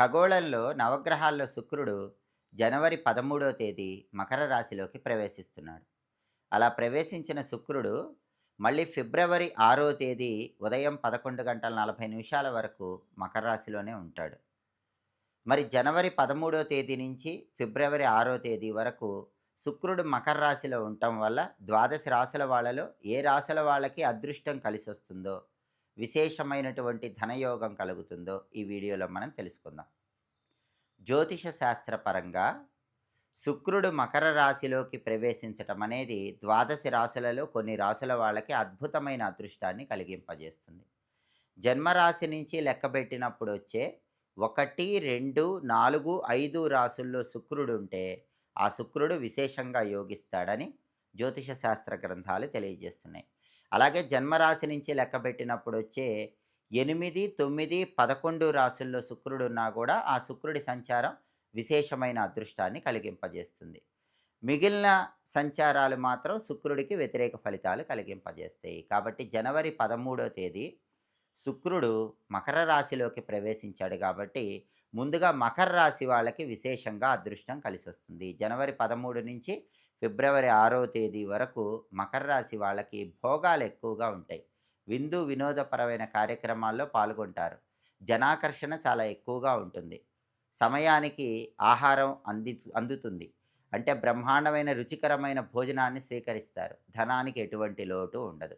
ఖగోళంలో నవగ్రహాల్లో శుక్రుడు జనవరి పదమూడవ తేదీ మకర రాశిలోకి ప్రవేశిస్తున్నాడు. అలా ప్రవేశించిన శుక్రుడు మళ్ళీ ఫిబ్రవరి ఆరో తేదీ ఉదయం పదకొండు గంటల నలభై నిమిషాల వరకు మకర రాశిలోనే ఉంటాడు. మరి జనవరి పదమూడో తేదీ నుంచి ఫిబ్రవరి ఆరో తేదీ వరకు శుక్రుడు మకర రాశిలో ఉండటం వల్ల ద్వాదశ రాశుల వాళ్ళలో ఏ రాశుల వాళ్ళకి అదృష్టం కలిసి వస్తుందో విశేషమైనటువంటి ధనయోగం కలుగుతుందో ఈ వీడియోలో మనం తెలుసుకుందాం. జ్యోతిష శాస్త్రపరంగా శుక్రుడు మకర రాశిలోకి ప్రవేశించటం అనేది ద్వాదశ రాశులలో కొన్ని రాశుల వాళ్ళకి అద్భుతమైన అదృష్టాన్ని కలిగింపజేస్తుంది. జన్మరాశి నుంచి లెక్కబెట్టినప్పుడు వచ్చే ఒకటి రెండు నాలుగు ఐదు రాసుల్లో శుక్రుడు ఉంటే ఆ శుక్రుడు విశేషంగా యోగిస్తాడని జ్యోతిష శాస్త్ర గ్రంథాలు తెలియజేస్తున్నాయి. అలాగే జన్మరాశి నుంచి లెక్కబెట్టినప్పుడు వచ్చే ఎనిమిది తొమ్మిది పదకొండు రాసుల్లో శుక్రుడు ఉన్నా కూడా ఆ శుక్రుడి సంచారం విశేషమైన అదృష్టాన్ని కలిగింపజేస్తుంది. మిగిలిన సంచారాలు మాత్రం శుక్రుడికి వ్యతిరేక ఫలితాలు కలిగింపజేస్తాయి. కాబట్టి జనవరి పదమూడో తేదీ శుక్రుడు మకర రాశిలోకి ప్రవేశించాడు కాబట్టి ముందుగా మకర రాశి వాళ్ళకి విశేషంగా అదృష్టం కలిసి వస్తుంది జనవరి పదమూడు నుంచి ఫిబ్రవరి ఆరో తేదీ వరకు మకర రాశి వాళ్ళకి భోగాలు ఎక్కువగా ఉంటాయి. విందు వినోదపరమైన కార్యక్రమాల్లో పాల్గొంటారు. జనాకర్షణ చాలా ఎక్కువగా ఉంటుంది. సమయానికి ఆహారం అంది అందుతుంది. అంటే బ్రహ్మాండమైన రుచికరమైన భోజనాన్ని స్వీకరిస్తారు. ధనానికి ఎటువంటి లోటు ఉండదు.